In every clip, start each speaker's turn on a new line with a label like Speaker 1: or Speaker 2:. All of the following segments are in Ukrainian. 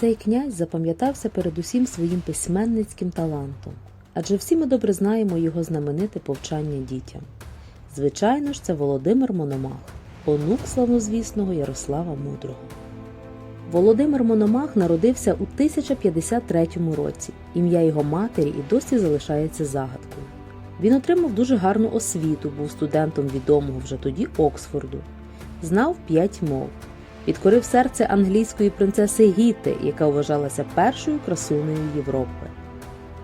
Speaker 1: Цей князь запам'ятався передусім своїм письменницьким талантом, адже всі ми добре знаємо його знамените повчання дітям. Звичайно ж, це Володимир Мономах, онук славнозвісного Ярослава Мудрого. Володимир Мономах народився у 1053 році. Ім'я його матері і досі залишається загадкою. Він отримав дуже гарну освіту, був студентом відомого вже тоді Оксфорду, знав п'ять мов, підкорив серце англійської принцеси Гіти, яка вважалася першою красунею Європи.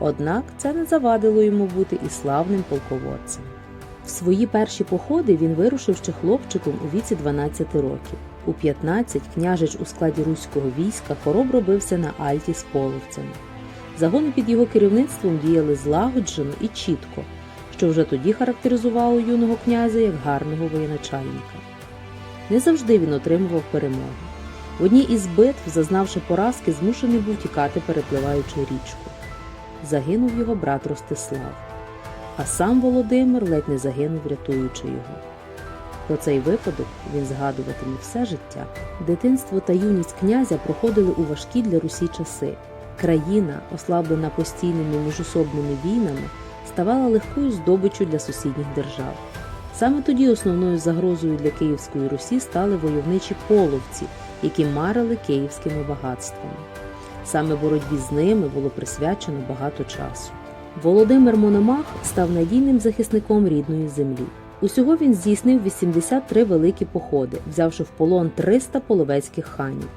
Speaker 1: Однак це не завадило йому бути і славним полководцем. В свої перші походи він вирушив ще хлопчиком у віці 12 років. У 15 княжич у складі руського війська хоробро бився на Альті з половцями. Загони під його керівництвом діяли злагоджено і чітко, що вже тоді характеризувало юного князя як гарного воєначальника. Не завжди він отримував перемоги. В одній із битв, зазнавши поразки, змушений був тікати, перепливаючи річку. Загинув його брат Ростислав, а сам Володимир ледь не загинув, рятуючи його. Про цей випадок він згадуватиме все життя. Дитинство та юність князя проходили у важкі для Русі часи. Країна, ослаблена постійними міжособними війнами, ставала легкою здобиччю для сусідніх держав. Саме тоді основною загрозою для Київської Русі стали войовничі половці, які марили київськими багатствами. Саме боротьбі з ними було присвячено багато часу. Володимир Мономах став надійним захисником рідної землі. Усього він здійснив 83 великі походи, взявши в полон 300 половецьких ханів.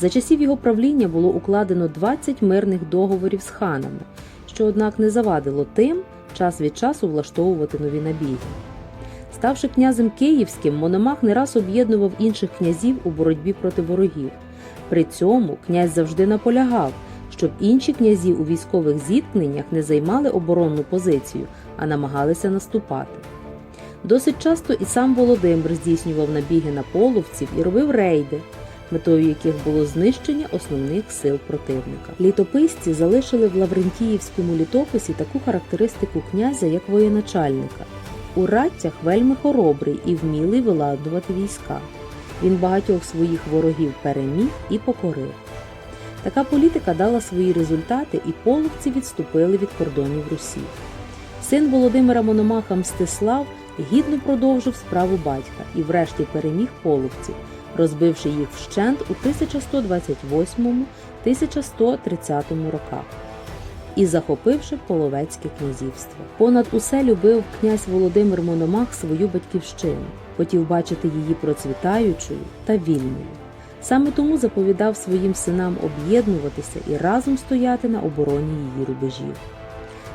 Speaker 1: За часів його правління було укладено 20 мирних договорів з ханами, що, однак, не завадило тим час від часу влаштовувати нові набіги. Ставши князем київським, Мономах не раз об'єднував інших князів у боротьбі проти ворогів. При цьому князь завжди наполягав, щоб інші князі у військових зіткненнях не займали оборонну позицію, а намагалися наступати. Досить часто і сам Володимир здійснював набіги на половців і робив рейди, метою яких було знищення основних сил противника. Літописці залишили в Лаврентіївському літописі таку характеристику князя як воєначальника. У раттях вельми хоробрий і вмілий виладнувати війська. Він багатьох своїх ворогів переміг і покорив. Така політика дала свої результати, і половці відступили від кордонів Русі. Син Володимира Мономаха Мстислав гідно продовжив справу батька і врешті переміг половців, розбивши їх вщент у 1128-1130 роках і захопивши половецьке князівство. Понад усе любив князь Володимир Мономах свою батьківщину, хотів бачити її процвітаючою та вільною. Саме тому заповідав своїм синам об'єднуватися і разом стояти на обороні її рубежів.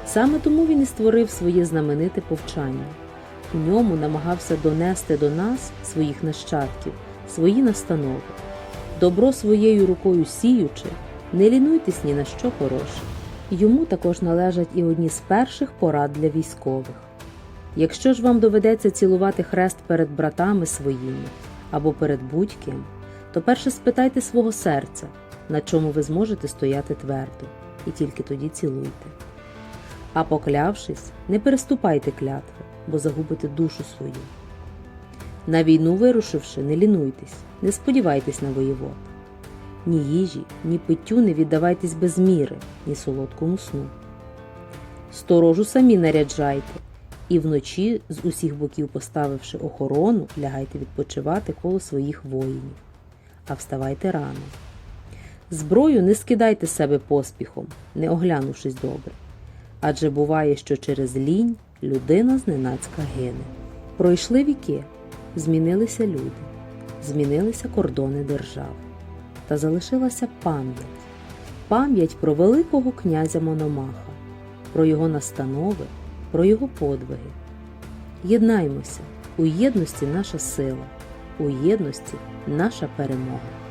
Speaker 1: Саме тому він і створив своє знамените повчання. У ньому намагався донести до нас, своїх нащадків, свої настанови. Добро своєю рукою сіючи, не лінуйтесь ні на що хороше. Йому також належать і одні з перших порад для військових. Якщо ж вам доведеться цілувати хрест перед братами своїми або перед будь-ким, то перше спитайте свого серця, на чому ви зможете стояти твердо, і тільки тоді цілуйте. А поклявшись, не переступайте клятви, бо загубите душу свою. На війну вирушивши, не лінуйтесь, не сподівайтесь на воєвод. Ні їжі, ні питтю не віддавайтесь без міри, ні солодкому сну. Сторожу самі наряджайте, і вночі, з усіх боків поставивши охорону, лягайте відпочивати коло своїх воїнів, а вставайте рано. Зброю не скидайте з себе поспіхом, не оглянувшись добре. Адже буває, що через лінь людина зненацька гине. Пройшли віки, змінилися люди, змінилися кордони держав. Та залишилася пам'ять, пам'ять про великого князя Мономаха, про його настанови, про його подвиги. Єднаймося, у єдності наша сила, у єдності наша перемога.